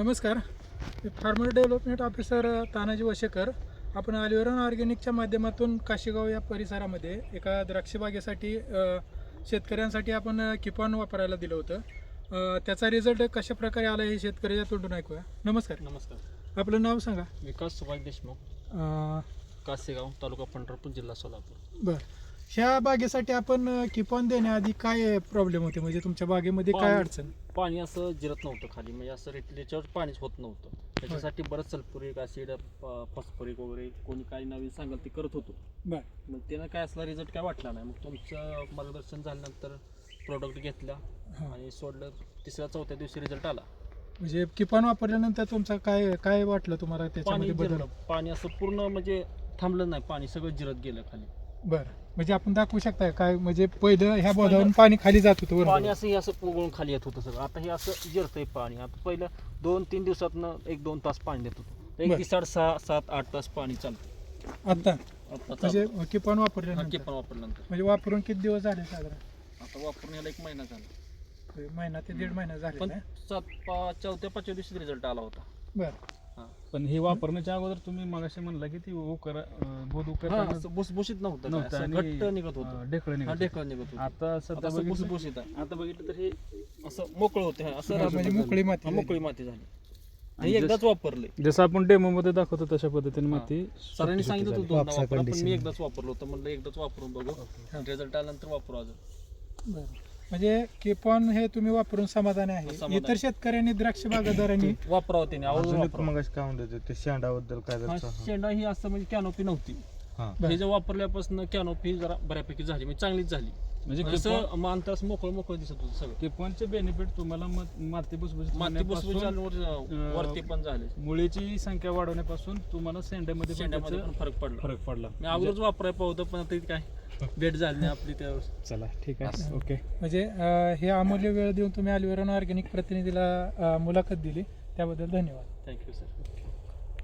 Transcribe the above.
नमस्कार. मी farmer development officer Tanaji Vashekar. आपण अलिवरन ऑर्गॅनिकच्या माध्यमातून काशीगाव या परिसरामध्ये एका द्राक्षबागेसाठी शेतकऱ्यांसाठी आपण किपॉन वापरायला दिलं होतं. त्याचा रिझल्ट कशा प्रकारे आला हे शेतकऱ्याच्या तोंडून ऐकूया. नमस्कार. नमस्कार. आपलं नाव सांगा. विकास सुभाष देशमुख. कासेगाव तालुका पंढरपूर जिल्हा सोलापूर. बरं. ह्या बागेसाठी आपण किपॉन देण्याआधी काय प्रॉब्लेम होते? म्हणजे तुमच्या बागेमध्ये काय अडचण? पाणी असं जिरत नव्हतं खाली. म्हणजे असं रेटल्याच्यावर पाणीच होत नव्हतं. त्याच्यासाठी बरंच सल्फ्युरिक ॲसिड फॉस्फरिक वगैरे कोणी काही नवीन सांगाल ते करत होतो. मग त्यानं काय असला रिझल्ट काय वाटला नाही. मग तुमचं मार्गदर्शन झाल्यानंतर प्रोडक्ट घेतला आणि सोडलं. तिसऱ्या चौथ्या दिवशी रिझल्ट आला. म्हणजे किपॉन वापरल्यानंतर तुमचा काय काय वाटलं तुम्हाला त्याच्यामध्ये बदल? पाणी असं पूर्ण म्हणजे थांबलं नाही. पाणी सगळं जिरत गेलं खाली. बरं. म्हणजे आपण दाखवू शकताय काय? म्हणजे पहिलं ह्या बोधावरून पाणी खाली जात होतं पाणी. असं हे असं उगळून खाली येत होतं सगळं. आता हे असं जिरतंय पाणी. आता पहिलं दोन तीन दिवसातनं एक दोन तास पाणी देत होतं. एक बरं. दिवसाड सहा सात आठ तास पाणी चालतं. आता? आता म्हणजे चालतं. किपॉन हा, वापरल्यानंतर? ते पण वापरल्यानंतर. म्हणजे वापरून किती दिवस झाले साधारण? आता वापरून याला एक महिना झाला. महिना ते दीड महिना झाले पण सात पा चौथ्या पाचव्या दिवशी रिझल्ट आला होता. बरं. पण हे वापरण्याच्या अगोदर तुम्ही मगाशी म्हणला की ती बोध उकर हा, असं भुसभुशीत नव्हतं काय, नव्हतं असं आणि, घट्ट निघत होतं. ढेकळ हा निघत ढेकळ निघत होतं. आता आता सध्या असं बघितलं भुसभुशीत आहे. आता बघितलं तर हे असं मोकळं होतं. हा, असं म्हणजे. मोकळी माती हा, झाली. मोकळी माती झाली. आणि हे एकदाच वापरले. जसं आपण डेमो मध्ये दाखवतो तशा पद्धतीने. माती सरांनी सांगितलं होतं दोनदा वापसा वापरा पण condition. मी एकदाच वापरलो होतं. म्हणलं एकदाच वापरून बघू. रिझल्ट आल्यानंतर वापरू अजून. बरं. म्हणजे किपॉन हे तुम्ही वापरून समाधानी आहे समाधानी. इतर शेतकऱ्यांनी द्राक्ष बागादारांनी वापरावं त्याने आवर्जून अजून एक वापरावं. मगाशी काय म्हणत होते ते शेंडाबद्दल काय हा, जरा शेंडा ही असं म्हणजे कॅनोपी नव्हती हा. हे जे वापरल्यापासून कॅनोपी जरा बऱ्यापैकी झाली म्हणजे चांगलीच झाली म्हणजे जसं मानतास मोकळं मोकळं दिसत होतं सगळं. किपॉनचे बेनिफिट तुम्हाला माती भुसभुशीत माती होण्यापासून, झाल्यावर वरती पण झाले. मुळीची संख्या वाढवण्यापासून तुम्हाला शेंड्यामध्ये पण शेंड्यामध्ये पण फरक पडला. फरक पडला. मी अगोदरच वापरायला पाहतो पण आता काय? भेट झाली नाही आपली त्यावर चला ठीक आहे. ओके. म्हणजे अं, हे अमूल्य वेळ देऊन तुम्ही अलिवरन ऑर्गॅनिक प्रतिनिधीला अं, मुलाखत दिली. त्याबद्दल धन्यवाद. Thank you sir